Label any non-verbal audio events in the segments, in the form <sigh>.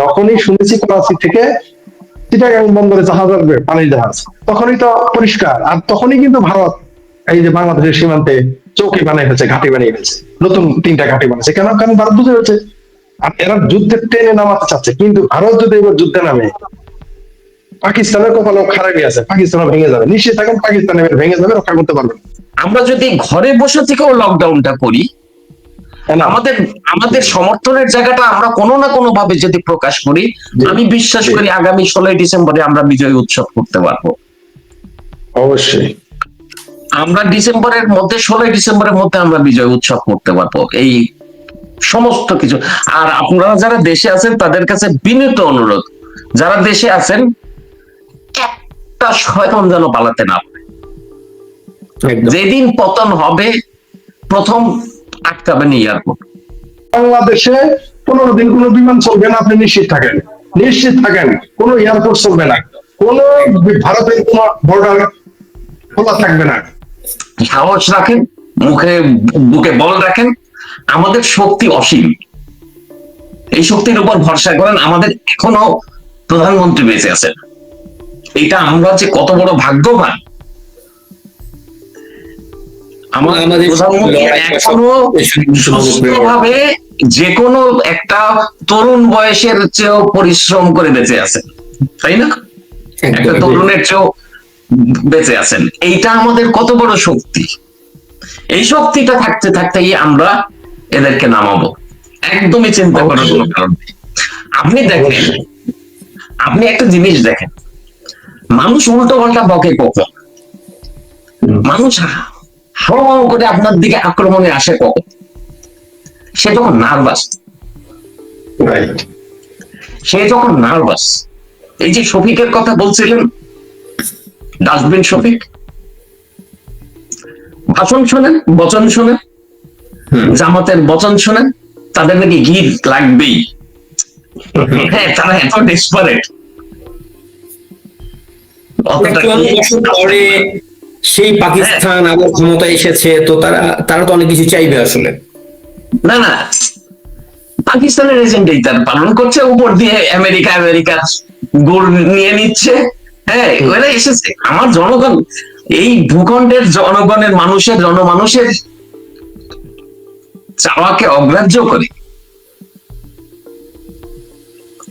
যখনই শুনেছি করাচি থেকে, চিটাগাং বন্দরে জাহাজ আসবে পানির জাহাজ তখনই তো পরিষ্কার। আর তখনই কিন্তু ভারত এই যে বাংলাদেশের সীমান্তে চৌকি বানিয়ে ফেলছে, ঘাটি বানিয়ে ফেলছে, নতুন তিনটা ঘাটি বানিয়েছে। কেন? কারণ ভারত বুঝে ফেলছে আর এরা যুদ্ধে টেনে নামাতে চাচ্ছে। কিন্তু ভারত যদি এবার যুদ্ধে নামে, পাকিস্তানের কপালও খারাপই আছে, পাকিস্তানও ভেঙে যাবে। নিশ্চয়ই থাকেন, পাকিস্তান ভেঙে যাবে, রক্ষা করতে পারবে আমরা যদি ঘরে বসে থেকেও লকডাউনটা করি? আমাদের আমাদের সমর্থনের জায়গাটা আমরা কোনো না কোনো ভাবে যদি প্রকাশ করি আমি বিশ্বাস করি আগামী ষোলোই ডিসেম্বরে আমরা বিজয় উৎসব করতে পারব। অবশ্যই। আমরা ডিসেম্বরের মধ্যে ষোলোই ডিসেম্বরের মধ্যে আমরা বিজয় উৎসব করতে পারব। এই সমস্ত কিছু। আর আপনারা যারা দেশে আছেন তাদের কাছে বিনীত অনুরোধ যারা দেশে আছেন একটা শয়তান যেন পালাতে না পারে। যেদিন পতন হবে প্রথম আটকাবেন এয়ারপোর্ট বাংলাদেশে পনেরো দিন কোনো বিমান চলবে না আপনি নিশ্চিত থাকেন। নিশ্চিত থাকেন কোনো এয়ারপোর্ট চলবে না। কোনো ভারতের কোনো বর্ডার খোলা থাকবে না। সাহস রাখেন মুখে বুকে বল রাখেন আমাদের শক্তি অসীম। এই শক্তির উপর ভরসা করেন আমাদের এখনও প্রধানমন্ত্রী বেঁচে আছেন। এটা আমরা যে কত বড় ভাগ্যবান আমাদের সুস্থভাবে যে কোনো একটা তরুণ বয়সের চেয়েও পরিশ্রম করে বেঁচে আছেন তাই না? একটা তরুণের চেয়েও বেঁচে আছেন। এইটা আমাদের কত বড় শক্তি। এই শক্তিটা থাকতে থাকতেই আমরা এদেরকে নামাবো। একদমই চিন্তা করার কোনো কারণ নেই। আপনি দেখেন আপনি একটা জিনিস দেখেন। মানুষ উল্টো পাল্টা বকে কখন? মানুষ হাও করে আপনার দিকে আক্রমণে আসে কখন সে যখন নার্ভাস সে যখন নার্ভাস এই যে শফিকের কথা বলছিলেন ডাস্টবিন শফিক ভাষণ শোনেন বচন শোনেন হুম। জামাতের বচন শোনেন তাদের নাকি গিট লাগবেই। হ্যাঁ তারা এত ডেসপারেট পরে সেই পাকিস্তান আবার ক্ষমতা এসেছে তো তারা তারা তো অনেক কিছু চাইবে আসলে। না না। পাকিস্তানের এজেন্ডাই তার পালন করছে উপর দিয়ে আমেরিকা আমেরিকা গোল নিয়ে নিচ্ছে। হ্যাঁ ওরা এসেছে। আমার জনগণ এই ভূখণ্ডের জনগণের মানুষের জনমানুষের চাওয়াকে অগ্রাহ্য করে।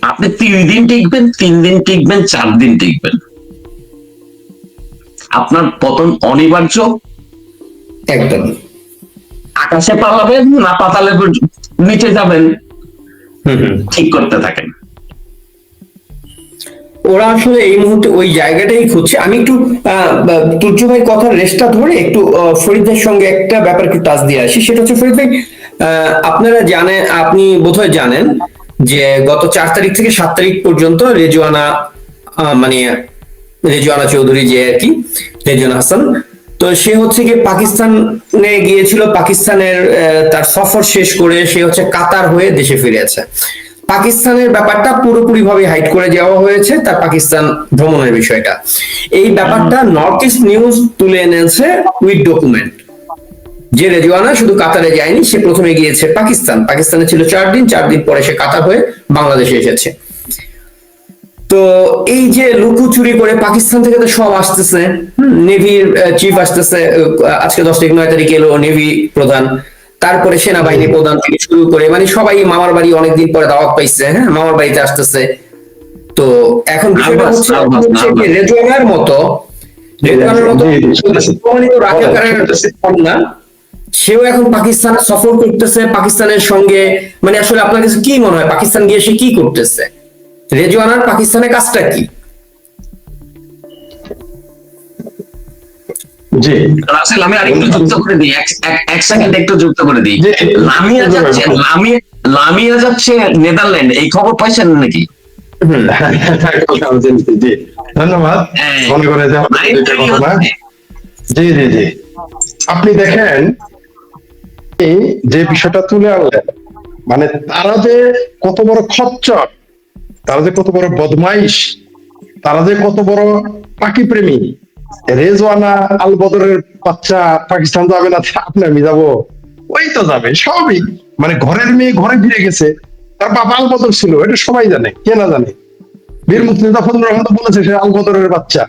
আপনি তিন দিন টিকবেন তিন দিন টিকবেন চার দিন টিকবেন। আপনার পতন অনিবার্য? একদম আকাশে পালাবেন না পাতালে নিচে যাবেন? ঠিক করতে থাকেন। ওরা আসলে এই মুহূর্তে ওই জায়গাটাই খুঁজছে। আমি একটু তুর্য ভাই কথার রেস্টটা ধরে একটু ফরিদের সঙ্গে একটা ব্যাপার একটু টাচ দিয়ে আসি। সেটা হচ্ছে ফরিদ ভাই আহ, আপনারা জানেন আপনি বোধহয় জানেন যে গত চার তারিখ থেকে সাত তারিখ পর্যন্ত রেজওয়ানা মানে রেজওয়ানা চৌধুরী যে আর কি, রেজওয়ানা হাসান। তো সে হচ্ছে কি পাকিস্তানে গিয়েছিল, পাকিস্তানের তার সফর শেষ করে সে হচ্ছে কাতার হয়ে দেশে ফিরেছে পাকিস্তানের ব্যাপারটা পুরোপুরি ভাবে হাইড করে যাওয়া হয়েছে তার পাকিস্তান ভ্রমণের বিষয়টা। এই ব্যাপারটা নর্থ ইস্ট নিউজ তুলে এনেছে উইথ ডকুমেন্ট যে রেজওয়ানা শুধু কাতারে যায়নি, সে প্রথমে গিয়েছে পাকিস্তান। পাকিস্তানে ছিল চার দিন চার দিন পরে সে কাতার হয়ে বাংলাদেশে এসেছে। তো এই যে লুকোচুরি করে পাকিস্তান থেকে তো সব আসতেছে নেভির চিফ আসতেছে আজকে দশ তারিখ নয় তারিখ এলো নেভি প্রধান তারপরে সেনাবাহিনী প্রধান থেকে শুরু করে মানে সবাই মামার বাড়ি অনেকদিন পরে দাওয়াত পাইছে হ্যাঁ মামার বাড়িতে আসতেছে। তো এখন বিষয়টা হচ্ছে। রেজওয়ানার মতো রেজওয়ানার না সেও এখন পাকিস্তান সফর করতেছে পাকিস্তানের সঙ্গে মানে আসলে আপনার কাছে কি মনে হয় পাকিস্তান গিয়ে সে কি করতেছে? রেজওয়ানার পাকিস্তানের কাজটা কি? জি। রাসেল আমি আরেকটু যুক্ত করে দিই। এক- এক- এক সেকেন্ড একটু যুক্ত করে দিই। লামিয়া যাচ্ছে লামিয়া লামিয়া যাচ্ছে নেদারল্যান্ড। এই খবর পাইছেন নাকি? হুম জি, জি ধন্যবাদ। হ্যাঁ। মনে করে। জি জি জি। আপনি দেখেন এই যে বিষয়টা তুলে আনলেন মানে তারা যে কত বড় খচ্চর তারা যে কত বড় বদমাইশ, তারা যে কত বড় পাখি প্রেমী। রেজওয়ানা আল বদরের বাচ্চা পাকিস্তান যাবে না আপনি, আমি যাব। ওই তো যাবে, সবই। মানে ঘরের মেয়ে ঘরে ফিরে গেছে, তার বাবা আলবদর ছিল, এটা সবাই জানে, কে না জানে। বীর মুক্তিযোদ্ধা ফজলুর রহমান তো বলেছে সে আলবদরের বাচ্চা।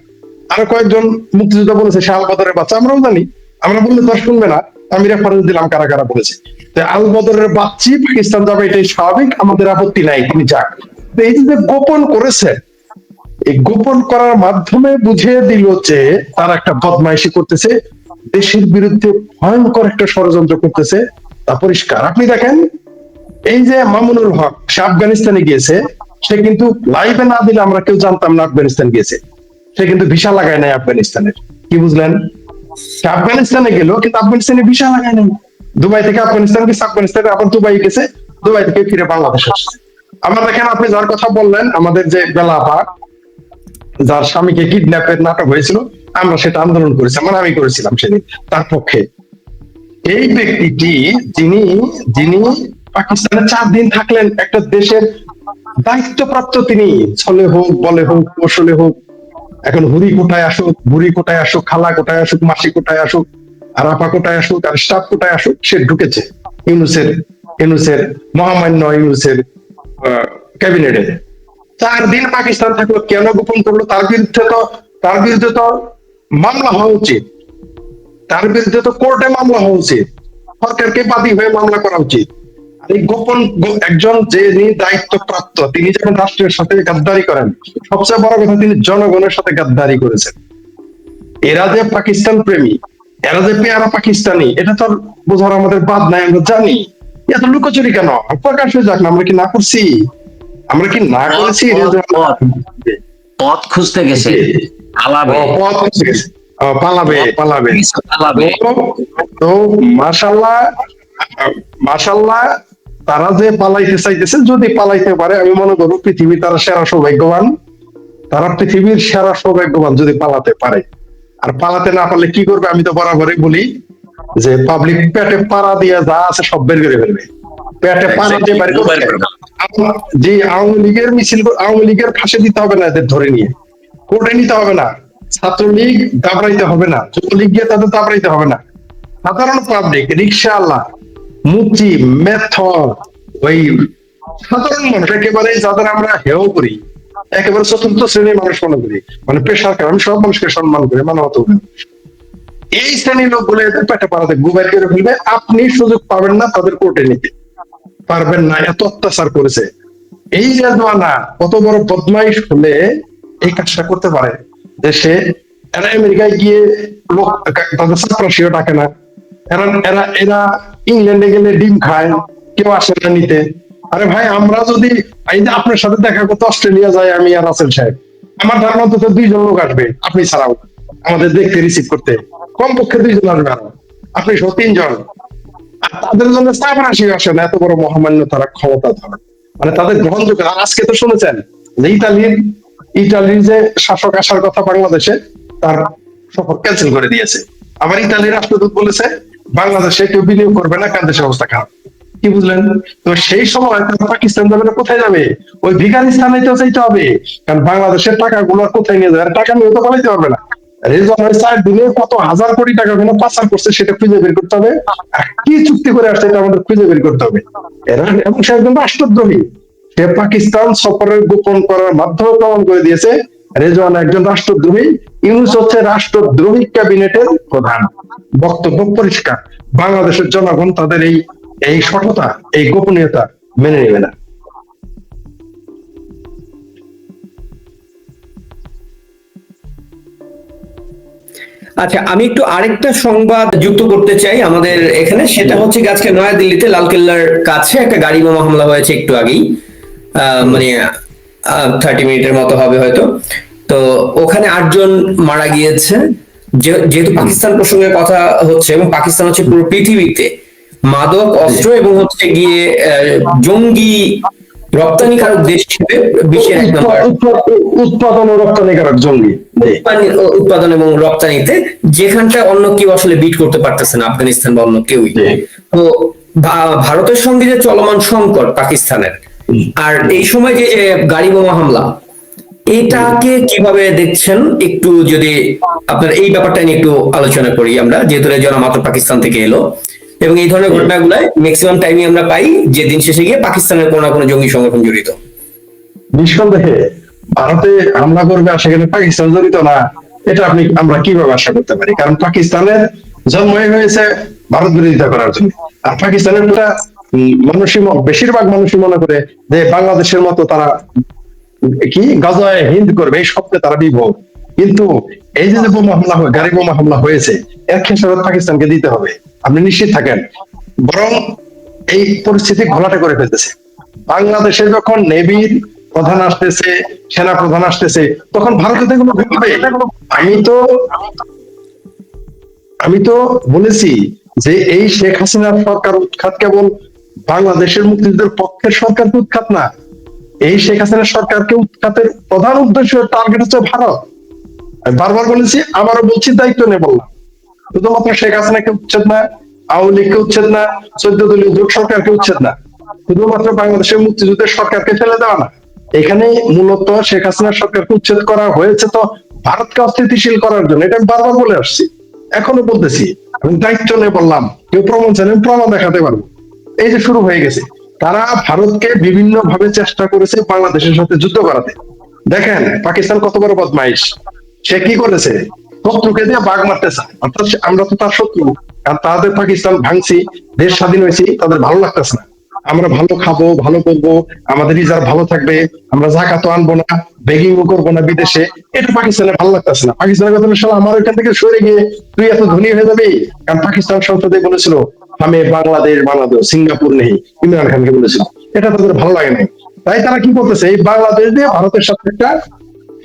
আরও কয়েকজন মুক্তিযোদ্ধা বলেছে সে আলবদরের বাচ্চা, আমরাও জানি। আমরা বললে তো শুনবে না, আমি রেফারেন্স দিলাম কারা কারা বলেছে। তো আলবদরের বাচ্চি পাকিস্তান যাবে, এটাই স্বাভাবিক, আমাদের আপত্তি নাই, তিনি যাক। এই যে গোপন করেছে, এই গোপন করার মাধ্যমে বুঝিয়ে দিল যে তারা একটা বদমাইশি করতেছে, দেশের বিরুদ্ধে ভয়ঙ্কর একটা ষড়যন্ত্র করতেছে। তা পরিষ্কার। আপনি দেখেন, এই যে মামুনুল হক, সে আফগানিস্তানে গিয়েছে, সে কিন্তু লাইভে না দিলে আমরা কেউ জানতাম না আফগানিস্তান গিয়েছে। সে কিন্তু ভিসা লাগায় নাই আফগানিস্তানের। কি বুঝলেন? সে আফগানিস্তানে গেল, কিন্তু আফগানিস্তানে ভিসা লাগায় নাই। দুবাই থেকে আফগানিস্তান গেছে, আফগানিস্তানে আবার দুবাই গেছে, দুবাই থেকে ফিরে বাংলাদেশ আসছে। আবার দেখেন আপনি যার কথা বললেন, আমাদের যে বেলাপা যার স্বামীকে কিডন্যাপের নাটক হয়েছিল, আমরা সেটা আন্দোলন করেছি মানে আমি করেছিলাম সেদিন, তার পক্ষে। এই ব্যক্তিটি যিনি যিনি পাকিস্তানে চার দিন থাকলেন, একটা দেশের দায়িত্বপ্রাপ্ত তিনি, ছলে হোক, বলে হোক, কৌশলে হোক, এখন হুরি কোটায় আসুক, বুড়ি কোটায় আসুক, খালা কোটায় আসুক, মাসি কোটায় আসুক, আর আপা কোটায় আসুক, আর স্টাফ কোটায় আসুক, সে ঢুকেছে। ইউনুসের ইউনুসের মহামান্য ইউনুসের ক্যাবিনেটে। চার দিন পাকিস্তান থাকল, কেন গোপন করল? তার বিরুদ্ধে তো তার বিরুদ্ধে তো মামলা হওয়া উচিত। তার বিরুদ্ধে তো কোর্টে মামলা হওয়া উচিত। সরকারকে বাদী হয়ে মামলা করা উচিত। আর এই গোপন একজন যে দায়িত্ব প্রাপ্ত তিনি যখন রাষ্ট্রের সাথে গাদ্দারি করেন, সবচেয়ে বড় কথা তিনি জনগণের সাথে গাদ্দারি করেছেন। এরা যে পাকিস্তান প্রেমী, এরা যে পেয়ারা পাকিস্তানি, এটা তো বোঝার আমাদের বাদ নাই, আমরা জানি। এত লুকোচুরি কেন? প্রকাশ হয়ে যাক না আমরা কি না করছি? আমরা কি না করেছি? পথ খুঁজতে গেছে। পথ। ও, পালাবে পালাবে। তো মাশাল্লাহ মাশাল্লাহ তারা যে পালাইতে চাইতেছে যদি পালাইতে পারে আমি মনে করব পৃথিবী তারা সেরা সৌভাগ্যবান। তারা পৃথিবীর সেরা সৌভাগ্যবান যদি পালাতে পারে। আর পালাতে না পারলে কি করবে? আমি তো বরাবরই বলি যে পাবলিক পেটে পাড়া দিয়ে যা আছে সব বের করে ফেলবে। পেটে পাড়া দিয়ে বের করবে। যে আওয়ামী লীগের মিছিল আওয়ামী লীগের ফাঁসে দিতে হবে না এদের ধরে নিয়ে। কোর্টে নিতে হবে না। ছাত্রলীগ দাবড়াইতে হবে না। যুবলীগ গিয়ে তাদের দাবড়াইতে হবে না। সাধারণ পাবলিক রিক্সাওয়ালা মুচি মেথর ওই সাধারণ মানুষ একেবারে যাদের আমরা হেও করি একেবারে চতুর্থ শ্রেণির মানুষ মনে করি। মানে পেশার কারণ সব মানুষকে সম্মান করি মানবত এই শ্রেণির লোকগুলো এদের পেটে পাড়াতে গুবাই করে ফেলবে। আপনি সুযোগ পাবেন না তাদের কোর্টে নিতে। পারবেন না, এত অত্যাচার করেছে। এই যে জোয়ানা কত বড় বদমাইশ হলে এই কাজটা করতে পারে। দেশে এরা আমেরিকায় গিয়ে লোক, তাদের চাপরাশিও ডাকে না। এরা এরা এরা ইংল্যান্ডে গেলে ডিম খায়, কেউ আসে না নিতে। আরে ভাই, আমরা যদি, এই যে আপনার সাথে দেখা করতে অস্ট্রেলিয়া যাই আমি আর রাসেল সাহেব। আমার ধারণা তো দুইজন লোক আসবে, আপনি ছাড়াও। আমাদের দেখতে রিসিভ করতে। কমপক্ষে দুইজন আসবে আরও আপনি সহ তিনজন। তাদের জন্য চাপরাশি আসে না, এত বড় মহামান্য তারা ক্ষমতা ধরে। মানে তাদের গ্রহণযোগ্য আর আজকে তো শুনেছেন যে ইতালির ইতালির যে শাসক আসার কথা বাংলাদেশে, তার সফর ক্যান্সেল করে দিয়েছে। আবার ইতালির রাষ্ট্রদূত বলেছে, বাংলাদেশে কেউ বিনিয়োগ করবে না কারণ দেশের অবস্থা খারাপ? কি বুঝলেন? তো সেই সময় তারা পাকিস্তান যাবে না, কোথায় যাবে? ওই ভিকারিস্তানে তো চাইতে হবে। কারণ বাংলাদেশের টাকা গুলো কোথায় নিয়ে যাবে? টাকা নিয়ে তো পালাইতে পারবে না। ওই দিনে কত হাজার কোটি টাকা কোনো পাচার করছে সেটা খুঁজে বের করতে হবে। কি চুক্তি করে আসছে এটা আমাদের খুঁজে বের করতে হবে। এবং সে একজন রাষ্ট্রদ্রোহী। সে পাকিস্তান সফরের গোপন করার মাধ্যমে প্রমাণ করে দিয়েছে, রেজওয়ান একজন রাষ্ট্রদ্রোহী, ইউনুস হচ্ছে রাষ্ট্রদ্রোহী ক্যাবিনেটের প্রধান। বক্তব্য পরিষ্কার। বাংলাদেশের জনগণ তাদের এই এই সঠতা এই গোপনীয়তা মেনে নেবে না। আচ্ছা আমি একটু আরেকটা সংবাদ যুক্ত করতে চাই আমাদের এখানে। সেটা হচ্ছে আজকে নয়াদিল্লিতে লালকেল্লার কাছে একটা গাড়ি বোমা হামলা হয়েছে একটু আগেই। মানে থার্টি মিনিটের মতো হবে হয়তো। তো ওখানে আটজন মারা গিয়েছে। যেহেতু পাকিস্তান প্রসঙ্গে কথা হচ্ছে এবং পাকিস্তান হচ্ছে পুরো পৃথিবীতে। মাদক, অস্ত্র এবং হচ্ছে গিয়ে জঙ্গি রপ্তানিকারক দেশ হিসেবে বিশ্বের এক নম্বর উৎপাদন ও রপ্তানিকারক জঙ্গি। উৎপাদন- এবং রপ্তানিতে যেখানটা অন্য কেউ আসলে বিট করতে পারতেছে না আফগানিস্তান বা অন্য কেউই। তো ভারতের সঙ্গে যে চলমান সংকট পাকিস্তানের আর এই সময় যে গাড়ি বোমা হামলা এটাকে কীভাবে দেখছেন? একটু যদি আপনার এই ব্যাপারটা নিয়ে একটু আলোচনা করি আমরা যেহেতু রেজনা মাত্র পাকিস্তান থেকে এলো। এবং এই ধরনের ঘটনাগুলো ম্যাক্সিমাম টাইমে আমরা পাই যে দিন শেষে গিয়ে পাকিস্তানের কোনো না কোনো জঙ্গি সংগঠন জড়িত। নিঃসন্দেহে ভারতে হামলা করবে আর সেখানে পাকিস্তান জড়িত না, এটা আপনি, আমরা কীভাবে আশা করতে পারি? কারণ পাকিস্তানের জন্মই হয়েছে ভারত বিরোধিতা করার জন্য। আর পাকিস্তানের একটা মানুষই বেশিরভাগ মানুষই মনে করে যে বাংলাদেশের মতো তারা কি, গাজায় হিন্দ করবে, এই স্বপ্নে তারা বিভোর। কিন্তু এই যে বোমা হামলা হয় গাড়ি বোমা হামলা হয়েছে, এর খেসারত পাকিস্তানকে দিতে হবে। আপনি নিশ্চিত থাকেন, বরং এই পরিস্থিতি ঘোলাটে করে ফেলতেছে। বাংলাদেশে যখন নেভির প্রধান আসতেছে সেনা প্রধান আসতেছে, তখন ভারতে আমি তো আমি তো বলেছি যে এই শেখ হাসিনার সরকার উৎখাত কেবল বাংলাদেশের মুক্তিযুদ্ধের পক্ষের সরকারকে উৎখাত না। এই শেখ হাসিনার সরকারকে উৎখাতের প্রধান উদ্দেশ্য টার্গেট হচ্ছে ভারত। বারবার বলেছি, আবারও বলছি, দায়িত্ব নেই বললাম। শুধুমাত্র শেখ হাসিনাকে উচ্ছেদ না, আওয়ামী লীগকে উচ্ছেদ না, চোদ্দ দলীয় জোট সরকারকে উচ্ছেদ না। শুধুমাত্র বাংলাদেশের মুক্তিযুদ্ধের সরকারকে ফেলে দেওয়া না এখানে মূলত শেখ হাসিনার সরকারকে উচ্ছেদ করা হয়েছে তো ভারতকে অস্থিতিশীল করার জন্য। এটা আমি বারবার বলে আসছি, এখনও বলতেছি, আমি দায়িত্ব নিয়ে বললাম, কেউ প্রমাণ আমি প্রমাণ দেখাতে পারব। এই যে শুরু হয়ে গেছে, তারা ভারতকে বিভিন্ন ভাবে চেষ্টা করেছে বাংলাদেশের সাথে যুদ্ধ করাতে। দেখেন, পাকিস্তান কত বড় বদমাইশ। সে কি করেছে? শত্রুকে দিয়ে বাঘ মারতেছে। অর্থাৎ আমরা তো তার শত্রু। আর তাদের পাকিস্তান ভাঙছি, দেশ স্বাধীন হয়েছি, তাদের ভালো লাগতেছে না। আমরা ভালো খাব, ভালো করব, আমাদের রিজার্ভ ভালো থাকবে, আমরা জাকাতো আনব না বেগিং করব না বিদেশে। এটা পাকিস্তানের ভালো লাগতেছে না। পাকিস্তানের কথা শালা, আমার ওইখান থেকে সরে গিয়ে তুই এত ধনী হয়ে যাবি? কারণ পাকিস্তান সংসদে বলেছিল, আমি বাংলাদেশ বাংলাদেশ, সিঙ্গাপুর নেই। ইমরান খানকে বলেছিল। এটা তাদের ভালো লাগে না তাই তারা কি করতেছে? এই বাংলাদেশ দিয়ে ভারতের সাথে একটা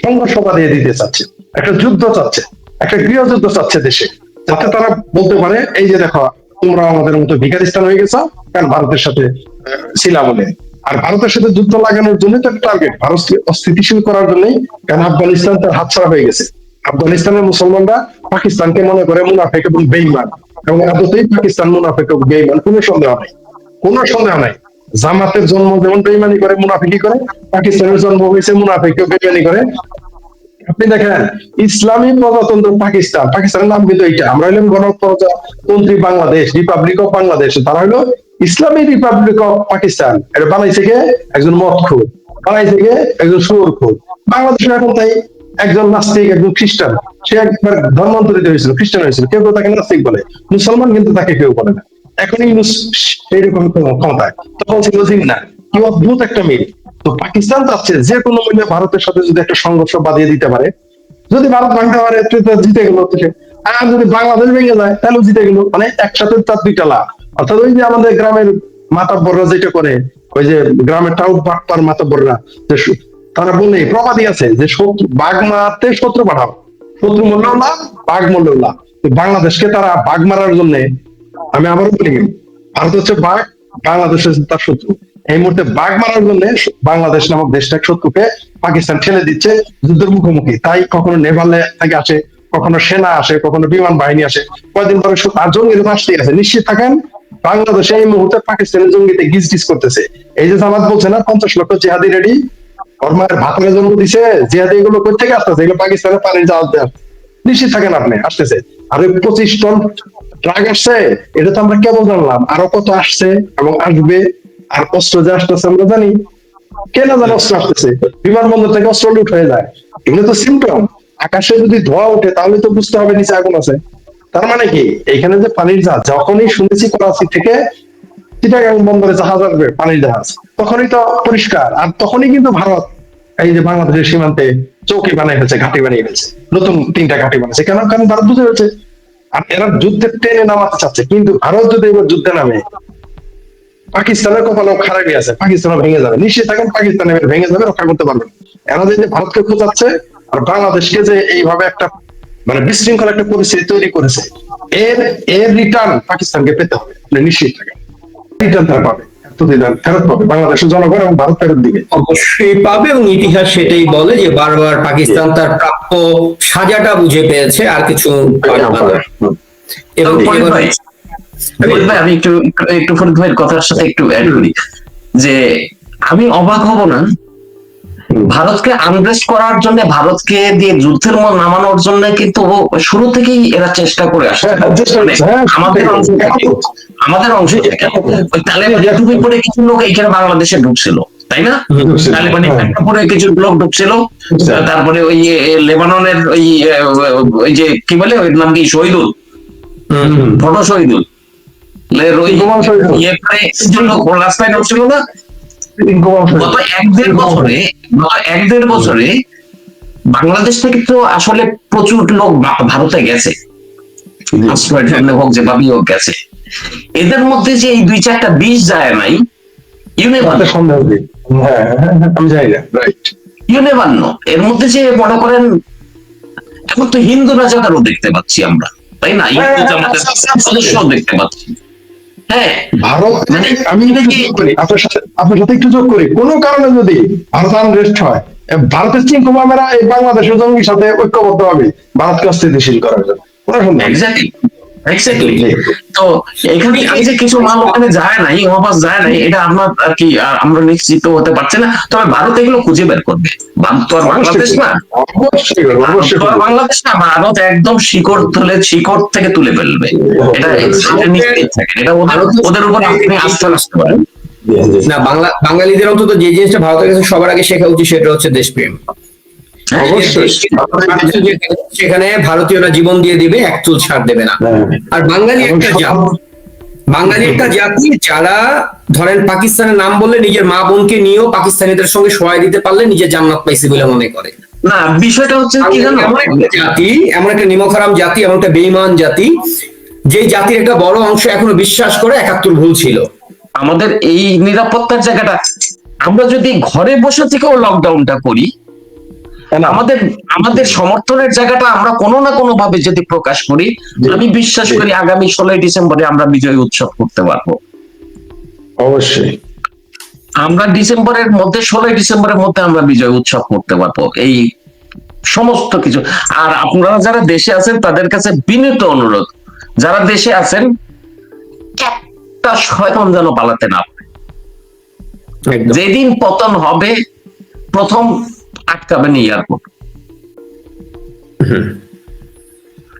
সংঘর্ষ বাঁধিয়ে দিতে চাচ্ছে। একটা যুদ্ধ চাচ্ছে, একটা গৃহযুদ্ধ চাচ্ছে দেশে, যাতে তারা বলতে পারে, এই যে দেখো, তোমরা আমাদের মতো ভিকারিস্তান হয়ে গেছো, কারণ ভারতের সাথে ছিলা বলে। আর ভারতের সাথে যুদ্ধ লাগানোর জন্য তো টার্গেট ভারতকে অস্থিতিশীল করার জন্যই, কারণ আফগানিস্তান তার হাতছাড়া হয়ে গেছে। আফগানিস্তানের মুসলমানরা পাকিস্তানকে মনে করে মুনাফেক এবং বেইমান এবং আদতেই পাকিস্তান মুনাফেক এবং বেইমান কোনো সন্দেহ নাই, কোনো সন্দেহ নাই। জামাতের জন্ম যেমন বেইমানি করে মুনাফিকি করে, পাকিস্তানের জন্ম হয়েছে মুনাফিক বেইমানি করে আপনি দেখেন, ইসলামী প্রজাতন্ত্র পাকিস্তান, পাকিস্তানের নাম কিন্তু এইটা। আমরা হইলাম গণপ্রজাতন্ত্রী বাংলাদেশ রিপাবলিক অফ বাংলাদেশ তারা হলো ইসলামী রিপাবলিক অফ পাকিস্তান এটা বানাইছে কে? একজন মদ খুর বানাইছে কে? একজন সুর খুর বাংলাদেশের এখন তাই একজন নাস্তিক, একজন খ্রিস্টান। সে একবার ধর্মান্তরিত হয়েছিল, খ্রিস্টান হয়েছিল। কেউ তাকে নাস্তিক বলে। মুসলমান কিন্তু তাকে কেউ বলে না। এখন ইউনুস সেইরকম ক্ষমতায়। তখন ছিল জিন্না। কি অদ্ভুত একটা মিল তো পাকিস্তান চাচ্ছে যে কোনো মূল্যে ভারতের সাথে যদি একটা সংঘর্ষ বাঁধিয়ে দিতে পারে, যদি ভারত ভাঙতে পারে জিতে গেল আর যদি বাংলাদেশ ভেঙে যায়, তাহলে জিতে গেল। মানে একসাথে তার দুইটা লাভ। অর্থাৎ ওই যে আমাদের গ্রামের মাতাব্বররা যেটা করে, ওই যে গ্রামের টাউট বাটপার মাতাব্বররা, যে তারা বলে, প্রবাদী আছে, যে শত্রু, বাঘ মারতে শত্রু পাঠাও। শত্রু মূল্যও লাভ, বাঘ মূল্যও লাভ। বাংলাদেশকে তারা বাঘ মারার জন্য, আমি আবারও বলি, ভারত হচ্ছে বাঘ, বাংলাদেশ হচ্ছে তার শত্রু। এই মুহূর্তে বাঘ মারার জন্য বাংলাদেশ নামক দেশটা শত্রুকে পাকিস্তান ঠেলে দিচ্ছে যুদ্ধের মুখোমুখি। তাই কখনো নেভালে থেকে আসে, কখনো সেনা আসে, কখনো বিমান বাহিনী আসে। কয়েকদিন পরে আর জঙ্গি তো আসতেই আছে নিশ্চিত থাকেন, বাংলাদেশে এই মুহূর্তে পাকিস্তানের জঙ্গিতে গিজ গিজ করতেছে। এই যে জামাত বলছে না, পঞ্চাশ লক্ষ জিহাদি রেডি ওর মায়ের ভাতের জন্ম দিছে, জিহাদি এগুলো কোথা থেকে আসতেছে? এগুলো পাকিস্তানের পানির জাহাজ আসছে। নিশ্চিত থাকেন আপনি, আসতেছে। আর ওই পঁচিশ টন ট্রাক আসছে, এটা তো আমরা কেবল জানলাম। আরও কত আসছে এবং আসবে? আর অস্ত্র যে আসতেছে, আমরা জানি। কে না জানে অস্ত্র আসতেছে? বিমানবন্দর থেকে অস্ত্র লুট হয়ে যায়। এগুলো তো সিমটম আকাশে যদি ধোঁয়া ওঠে, তাহলে তো বুঝতে হবে নিচে আগুন আছে। তার মানে কি? এখানে যে পানির জাহাজ, যখনই শুনেছি করাচি থেকে চিটাগাং বন্দরে জাহাজ আসবে, পানির জাহাজ, তখনই তো পরিষ্কার। আর তখনই কিন্তু ভারত, এই যে বাংলাদেশের সীমান্তে চৌকি বানিয়ে ফেলছে, ঘাটি বানিয়ে ফেলছে, নতুন তিনটা ঘাটি বানিয়েছে। কেন? কারণ ভারত বুঝে ফেলছে আর এরা যুদ্ধের টেনে নামাতে চাচ্ছে, কিন্তু ভারত যদি এবার যুদ্ধে নামে পাকিস্তানের কপালও খারাপই আছে পাকিস্তানও ভেঙে যাবে। নিশ্চিত থাকেন পাকিস্তান এবার ভেঙে যাবে রক্ষা করতে পারবে। এরা যে ভারতকে খোঁজাচ্ছে আর বাংলাদেশকে যে এইভাবে একটা মানে বিশৃঙ্খল একটা পরিস্থিতি তৈরি করেছে এর এর রিটার্ন পাকিস্তানকে পেতে হবে। আপনি নিশ্চিত থাকেন। রিটার্ন তারা পাবে আর ফেরত পাবে বাংলাদেশের জনগণ এবং ভারত ফেরত দিবে। অবশ্যই পাবে এবং ইতিহাস সেটাই বলে যে বারবার পাকিস্তান তার প্রাপ্য সাজাটা বুঝে পেয়েছে আর কিছু এবং ফরিদ ভাই আমি একটু একটু ফরিদ ভাইয়ের কথার সাথে একটু অ্যাড করি। যে আমি অবাক হব না ভারতকে আনরেস্ট করার জন্য ভারতকে দিয়ে যুদ্ধের নামানোর জন্য কিন্তু শুরু থেকেই এরা চেষ্টা করে আসছে। হ্যাঁ, হ্যাঁ, আমাদের থেকে আমাদের অংশ তালেবানি পরে কিছু লোক এখানে বাংলাদেশে ঢুকছিল তাই না? তালেবানি হ্যাঁ। পরে কিছু লোক ঢুকছিল। তারপরে ওই লেবাননের ওই ওই যে কি বলে ওই নাম কি? শহীদুল। ফটো শহীদুল। শহীদুল। ইয়ে ঢুকছিল না? গত এক দেড় বছরে গত এক দেড় বছরে বাংলাদেশ থেকে তো আসলে প্রচুর লোক ভারতে গেছে। আশ্রয়ের জন্য হোক যেভাবেই হোক গেছে। এদের মধ্যে যে এই দুই চারটা বিষ যায় নাই নেই। হ্যাঁ, হ্যাঁ, হ্যাঁ, এর মধ্যে যে মনে করেন এখন তো হিন্দু রাজাকারও দেখতে পাচ্ছি আমরা তাই না? হিন্দু জামাতের আচ্ছা, আচ্ছা, দেখতে পাচ্ছি। হ্যাঁ। ভারত মানে আমি আপনার সাথে আপনার সাথে একটু যোগ করি। কোনো কারণে যদি ভারত আনরেস্ট হয় ভারতের চীন মামেরা এই বাংলাদেশের জঙ্গির সাথে ঐক্যবদ্ধ হবে ভারতকে অস্থিতিশীল করার জন্য। কোনো সন্দেহ নেই। এক্স্যাক্টলি তো এখানে এই যে কিছু মাল ওখানে যায় নাই ওয়াপাস যায় নাই এটা আমরা আর কি আমরা নিশ্চিত হতে পারছি না। তবে ভারত এগুলো খুঁজে বের করবে। ভারত তো আর বাংলাদেশ না। বাংলাদেশ না ভারত একদম শিকড় তুলে শিকড় থেকে তুলে ফেলবে। এটা এটা নিশ্চিত থাকেন এটা ওদের ওদের উপর আপনি আস্থা রাখতে পারেন। না বাংলা বাঙালিদের অন্তত যে জিনিসটা ভারতের কাছে সবার আগে শেখা উচিত সেটা হচ্ছে দেশপ্রেম। সেখানে ভারতীয়রা জীবন দিয়ে দিবে এক চুল ছাড় দেবে না। হ্যাঁ। আর বাঙালি একটা জাতি। বাঙালি একটা জাতি যারা ধরেন পাকিস্তানের নাম বললে নিজের মা বোনকে নিয়েও পাকিস্তানিদের সঙ্গে সহায় দিতে পারলে নিজের জান্নাত পাইছে বলে মনে করে। না বিষয়টা হচ্ছে কি জানো? এমন একটা জাতি এমন একটা নিমখারাম জাতি এমন একটা বেইমান জাতি যে জাতির একটা বড় অংশ এখনও বিশ্বাস করে একাত্তর ভুল ছিল। আমাদের এই নিরাপত্তার জায়গাটা আমরা যদি ঘরে বসে থেকেও লকডাউনটা করি আমাদের আমাদের সমর্থনের জায়গাটা আমরা কোনো না কোনো ভাবে যদি প্রকাশ করি আমি বিশ্বাস করি আগামী ষোলোই ডিসেম্বরে আমরা বিজয় উৎসব করতে পারব। অবশ্যই। আমরা ডিসেম্বরের মধ্যে ষোলোই ডিসেম্বরের মধ্যে আমরা বিজয় উৎসব করতে পারব। এই সমস্ত কিছু। আর আপনারা যারা দেশে আছেন তাদের কাছে বিনীত অনুরোধ যারা দেশে আছেন একটা শয়তান যেন পালাতে না পারে। যেদিন পতন হবে প্রথম আটকাবেন এয়ারপোর্ট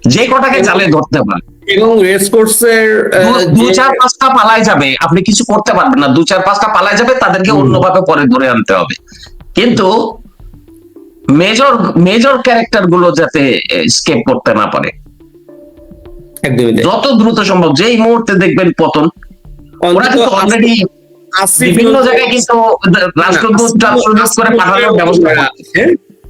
যে কটাকে চালে ধরতে পারে। এবং রেস কোর্সের দু- চার পাঁচটা পালাই যাবে আপনি কিছু করতে পারবেন না। দু চার পাঁচটা পালাই যাবে তাদেরকে অন্যভাবে পরে ধরে আনতে হবে। কিন্তু মেজর মেজর ক্যারেক্টারগুলো যাতে স্কেপ করতে না পারে। যত দ্রুত সম্ভব যেই মুহূর্তে দেখবেন পতন ওরা কিন্তু অলরেডি বিভিন্ন জায়গায় কিন্তু রাষ্ট্রদূত রাষ্ট্রদূত করে পাঠানোর ব্যবস্থা।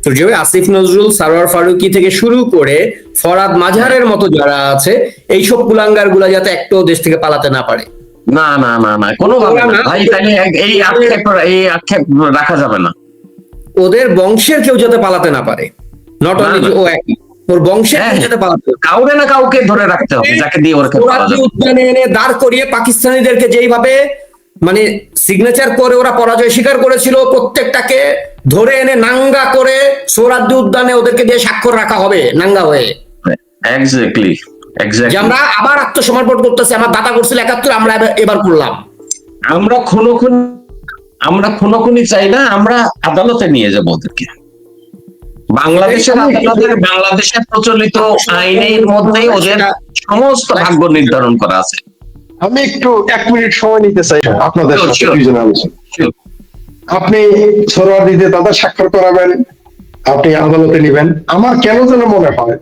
তো আসিফ নজরুল সারোয়ার ফারুকি থেকে শুরু করে ফরাদ মাঝারের মতো যারা আছে এইসব কুলাঙ্গারগুলা যাতে একটাও দেশ থেকে পালাতে না পারে না না না না কোনো না না। ভাই তাহলে এই আক্ষেপ এই আক্ষেপ রাখা যাবে না ওদের বংশের কেউ যাতে পালাতে না পারে নট অনলি ও একই ওর বংশের কেউ হ্যাঁ। যাতে পালাতে না না কাউকে ধরে রাখতে হবে যাকে দিয়ে পাওয়া উদ্যানে এনে দাঁড় করিয়ে পাকিস্তানিদেরকে যেইভাবে মানে সিগনেচার করে ওরা পরাজয় স্বীকার করেছিল প্রত্যেকটাকে ধরে এনে নাঙ্গা করে সৌরাদ্দি উদ্যানে ওদেরকে দিয়ে স্বাক্ষর রাখা হবে নাঙ্গা হয়ে। এক্স্যাক্টলি এক্স্যাক্টলি আমরা আবার আত্মসমর্পণ করতেছি আমার দাদা করছিল একাত্তর আমরা এবার- এবার করলাম। আমরা খুনোখুন আমরা খুনোখুনি চাই না আমরা আদালতে নিয়ে যাব ওদেরকে। বাংলাদেশের আদালতের বাংলাদেশের প্রচলিত আইনের মধ্যেই ওদের সমস্ত ভাগ্য নির্ধারণ করা আছে। আমি একটু এক মিনিট সময় নিতে চাই আপনাদের সাথে sure. আলোচনা। আপনি সরোয়ার দিতে তাদের স্বাক্ষর করাবেন আপনি আদালতে নেবেন। আমার কেন যেন মনে হয়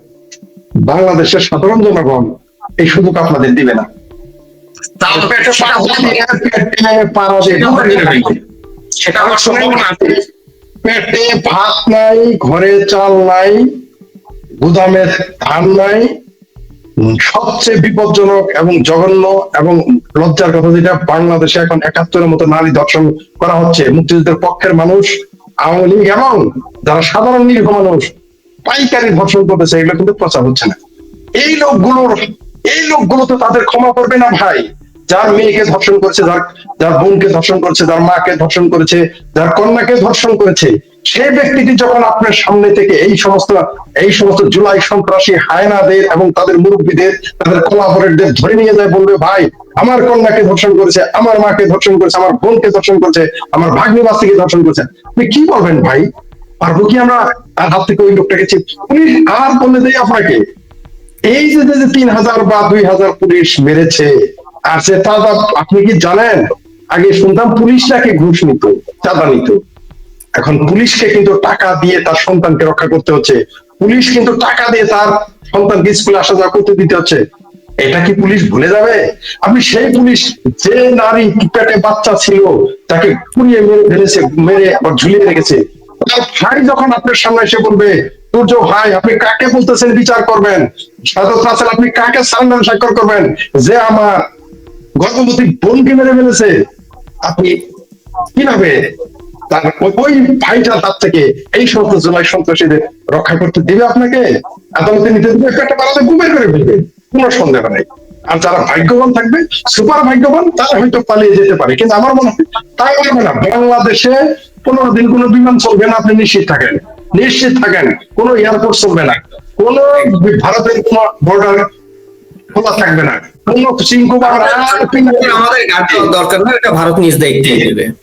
বাংলাদেশের সাধারণ জনগণ এই সুযোগ আপনাদের দিবে না। পেটে ভাত নাই ঘরে চাল নাই গুদামে ধান নাই সবচেয়ে বিপজ্জনক এবং জঘন্য এবং লজ্জার কথা যেটা বাংলাদেশে এখন একাত্তরের মতো নারী দর্শন করা হচ্ছে, মুক্তিযুদ্ধের পক্ষের মানুষ, আওয়ামী লীগ এবং যারা সাধারণ নিরীহ মানুষ পাইকারি ধর্ষণ করতেছে, এগুলো কিন্তু প্রচার হচ্ছে না। এই লোকগুলোর, এই লোকগুলো তো তাদের ক্ষমা করবে না ভাই। যার মেয়েকে ধর্ষণ করেছে, যার যার বোনকে ধর্ষণ করেছে, যার মাকে ধর্ষণ করেছে, যার কন্যাকে ধর্ষণ করেছে সেই ব্যক্তিটি যখন আপনার সামনে থেকে এই সমস্ত এই সমস্ত জুলাই সন্ত্রাসী হায়নাদের এবং তাদের মুরব্বীদের, তাদের কোলাবরেটদের ধরে নিয়ে যায়, বলবে, ভাই, আমার কন্যাকে ধর্ষণ করেছে, আমার মাকে ধর্ষণ করেছে, আমার বোনকে ধর্ষণ করেছে, আমার ভাগ্নি বাস্তিকে ধর্ষণ করেছে। আপনি কি বলবেন, ভাই? পারব কি আমরা হাত থেকে ওই লোকটাকে পুলিশ আর বলে দেয় আপনাকে। এই যে যে তিন হাজার বা দুই হাজার পুলিশ মেরেছে, আর সে চাঁদা আপনি কি জানেন? আগে শুনতাম পুলিশ নাকি ঘুষ নিত, চাঁদা নিত। এখন পুলিশকে কিন্তু টাকা দিয়ে তার সন্তানকে রক্ষা করতে হচ্ছে। পুলিশ কিন্তু টাকা দিয়ে তার সন্তানকে স্কুলে আসা যাওয়া করতে দিতে হচ্ছে। এটা কি পুলিশ ভুলে যাবে? আপনি সেই পুলিশ যে নারী পেটে বাচ্চা ছিল, তাকে পুড়িয়ে মেরে ফেলেছে, মেরে আবার ঝুলিয়ে রেখেছে। তার ভাই যখন আপনার সামনে এসে বলবে সূর্য ভাই, আপনি কাকে বলতেছেন বিচার করবেন? রাসেল, আপনি কাকে সারেন্ডার স্বাক্ষর করবেন? যে আমার গর্ভবতী বোনকে মেরে ফেলেছে। আপনি কীভাবে তার ওই- তার থেকে এই সমস্ত সন্ত্রাসীদের রক্ষা করতে আপনাকে? আদালতে নিতে করে ফেলবে। কোনো সন্দেহ আর যারা ভাগ্যবান থাকবে সুপার ভাগ্যবান, তারা হয়তো পালিয়ে যেতে পারে। কিন্তু আমার মনে হয় তাই পারবে না। বাংলাদেশে পনেরো দিন কোনো বিমান চলবে না, আপনি নিশ্চিত থাকেন। নিশ্চিত থাকেন, কোনো এয়ারপোর্ট চলবে না। কোন ভারতের কোন বর্ডার খোলা থাকবে না। কোন বাংলা আমাদের দরকার না এটা ভারত নিজ দায়িত্বে দেবে।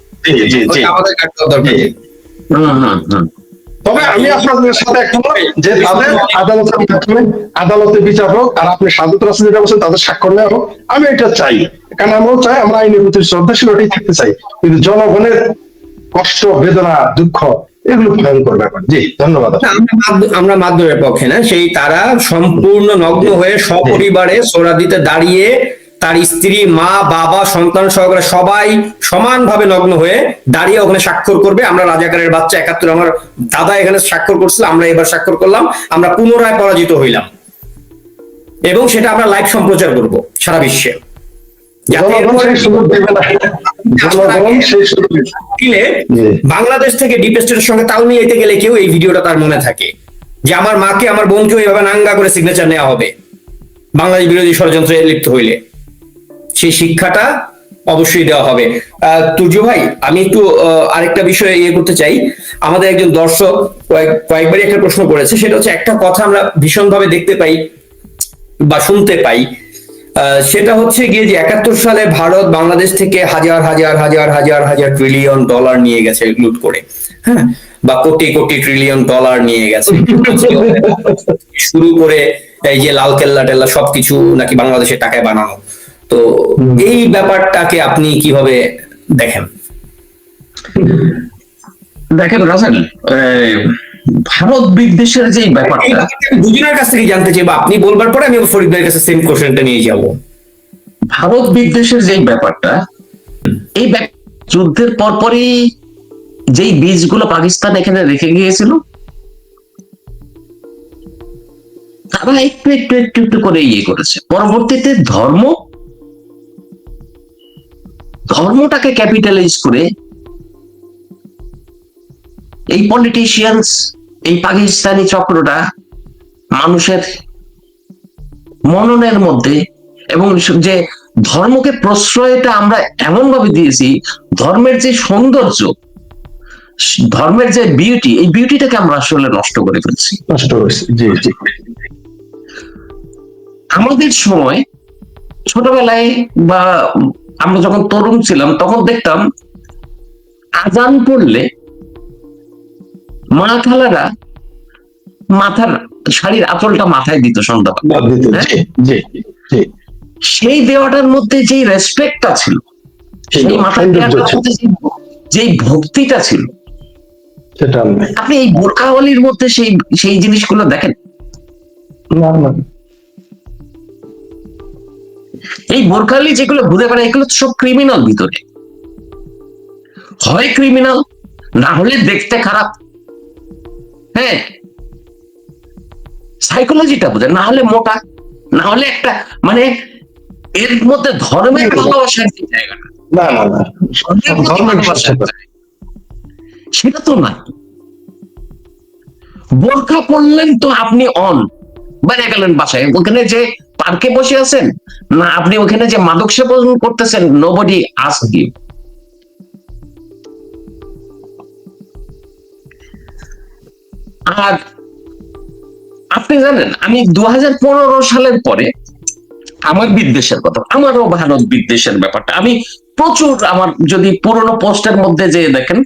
আমাদের গার্ড দরকার হুম হুম হুম তবে আমি আপনাদের সাথে একমত যে তাদের আদালতের মাধ্যমে আদালতে বিচার হোক আর আপনি সাধুত রাস্তা যেটা বলছেন তাদের স্বাক্ষর নেওয়া হোক আমি এটা চাই। কারণ আমরাও চাই আমরা আইনের প্রতি শ্রদ্ধাশীল ওটাই থাকতে চাই। কিন্তু জনগণের কষ্ট বেদনা দুঃখ এগুলো ভয়ঙ্কর ব্যাপার জি ধন্যবাদ। আমরা মাধ্যমের পক্ষে না সেই তারা সম্পূর্ণ নগ্ন হয়ে সপরিবারে সোরাদিতে দাঁড়িয়ে তার স্ত্রী মা বাবা সন্তান সহকারে সবাই সমানভাবে নগ্ন হয়ে দাঁড়িয়ে ওখানে স্বাক্ষর করবে। আমরা রাজাকারের বাচ্চা একাত্তর আমার দাদা এখানে স্বাক্ষর করছিল আমরা এবার স্বাক্ষর করলাম আমরা পুনরায় পরাজিত হইলাম। এবং সেটা আমরা লাইভ সম্প্রচার করব সারা বিশ্বে। যাতে। বাংলাদেশ থেকে ডিপ স্টেটের সঙ্গে তাল মিলাইতে গেলে কেউ এই ভিডিওটা তার মনে থাকে। যে আমার মাকে আমার বোনকে এইভাবে নাঙ্গা করে সিগনেচার নেওয়া হবে। বাংলাদেশ বিরোধী ষড়যন্ত্রে লিপ্ত হইলে। সেই শিক্ষাটা অবশ্যই দেওয়া হবে। তুর্য ভাই, আমি একটু আরেকটা বিষয়ে ইয়ে করতে চাই। আমাদের একজন দর্শক কয়েক, কয়েকবারই একটা প্রশ্ন করেছে, সেটা হচ্ছে একটা কথা আমরা ভীষণভাবে দেখতে পাই বা শুনতে পাই। সেটা হচ্ছে গিয়ে যে একাত্তর সালে ভারত বাংলাদেশ থেকে হাজার হাজার হাজার হাজার হাজার ট্রিলিয়ন ডলার নিয়ে গেছে লুট করে। হ্যাঁ? বা কোটি কোটি ট্রিলিয়ন ডলার নিয়ে গেছে। <laughs> শুরু করে এই যে লাল কেল্লা টেল্লা সবকিছু নাকি বাংলাদেশের টাকায় বানানো। তো এই ব্যাপারটাকে আপনি কীভাবে দেখেন? দেখেন রাসেল ভারত বিদ্বেষের যে ব্যাপারটা দুজনের কাছ থেকে জানতে চাই বা আপনি বলবার পরে আমি ফরিদ ভাইয়ের কাছে সেম কোশ্চেনটা নিয়ে যাব। ভারত বিদ্বেষের যে ব্যাপারটা এই যুদ্ধের পরপরই যেই বীজগুলো পাকিস্তান এখানে রেখে গিয়েছিল তারা একটু একটু একটু একটু করে ইয়ে করেছে। পরবর্তীতে ধর্ম ধর্মটাকে ক্যাপিটালাইজ করে এই পলিটিশিয়ানস এই পাকিস্তানি চক্রটা মানুষের মননের মধ্যে এবং যে ধর্মকে প্রশ্রয়টা আমরা এমন ভাবে দিয়েছি ধর্মের যে সৌন্দর্য ধর্মের যে বিউটি এই বিউটিটাকে আমরা আসলে নষ্ট করে ফেলছি। নষ্ট জি। আমাদের সময় ছোটবেলায় বা আমরা যখন তরুণ ছিলাম তখন দেখতাম আজান পড়লে মা খালারা মাথার শাড়ির আঁচলটা মাথায় দিত সন্ধ্যাবেলা জি সেই দেওয়াটার মধ্যে যে রেসপেক্টটা ছিল সেই মাথায় যে- যেই ভক্তিটা ছিল সেটা আপনি এই বোরকাওয়ালির মধ্যে সেই সেই জিনিসগুলো দেখেন? না না। এই বোরকালি যেগুলো ঘুরে বেড়ায় এগুলো তো সব ক্রিমিনাল ভিতরে। হয় ক্রিমিনাল না হলে দেখতে খারাপ। হ্যাঁ? সাইকোলজিটা বোঝে না হলে মোটা না হলে একটা মানে এর মধ্যে ধর্মের ভালোবাসার যে জায়গাটা সেটা তো না বোরখা পড়লেন তো আপনি অন বাইরে গেলেন বাসায়। ওখানে যে পার্কে বসে আছেন? না, আপনি ওখানে যে মাদক সেবন করতেছেন নোবডি আস্ক ইউ আর আপনি জানেন, আমি দু সালের পরে আমার বিদ্বেষের কথা, আমারও ভারত বিদ্বেষের ব্যাপারটা, আমি প্রচুর আমার যদি পুরনো পোস্টের মধ্যে যে দেখেন,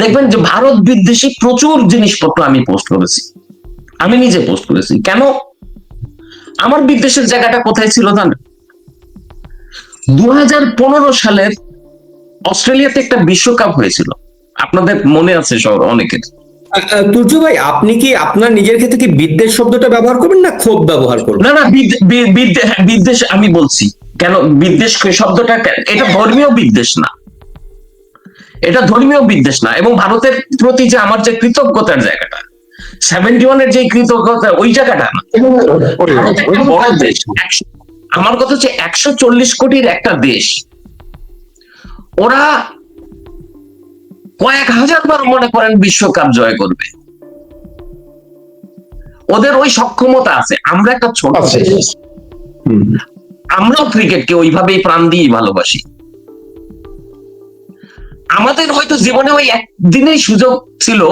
দেখবেন যে ভারত বিদ্বেষী প্রচুর জিনিসপত্র আমি পোস্ট করেছি। আমি নিজে পোস্ট করেছি। কেন? আমার বিদ্বেষের জায়গাটা কোথায় ছিল জানেন দু সালের অস্ট্রেলিয়াতে একটা বিশ্বকাপ হয়েছিল। আপনাদের মনে আছে সব অনেকের তুর্য ভাই আপনি কি আপনার নিজের ক্ষেত্রে কি বিদ্বেষ শব্দটা ব্যবহার করবেন না ক্ষোভ ব্যবহার করবেন? না না হ্যাঁ, বিদ্বেষ আমি বলছি। কেন বিদ্বেষ শব্দটা এটা ধর্মীয় বিদ্বেষ না। এটা ধর্মীয় বিদ্বেষ না। এবং ভারতের প্রতি যে আমার যে কৃতজ্ঞতার জায়গাটা সেভেন্টি ওয়ানের যে কৃতজ্ঞতা ওই জায়গাটা। আমার কথা হচ্ছে একশো চল্লিশ কোটির একটা দেশ। ওরা কয়েক হাজার বার মনে করেন বিশ্বকাপ জয় করবে। ওদের ওই সক্ষমতা আছে। আমরা একটা ছোট। দেশ। আমরাও ক্রিকেটকে ওইভাবেই প্রাণ দিয়েই ভালোবাসি। আমাদের হয়তো জীবনে ওই একদিনেই সুযোগ ছিল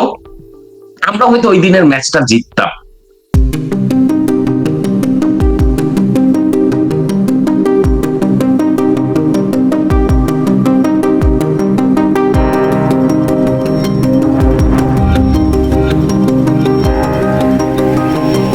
আমরা হয়তো ওই দিনের ম্যাচটা জিততাম।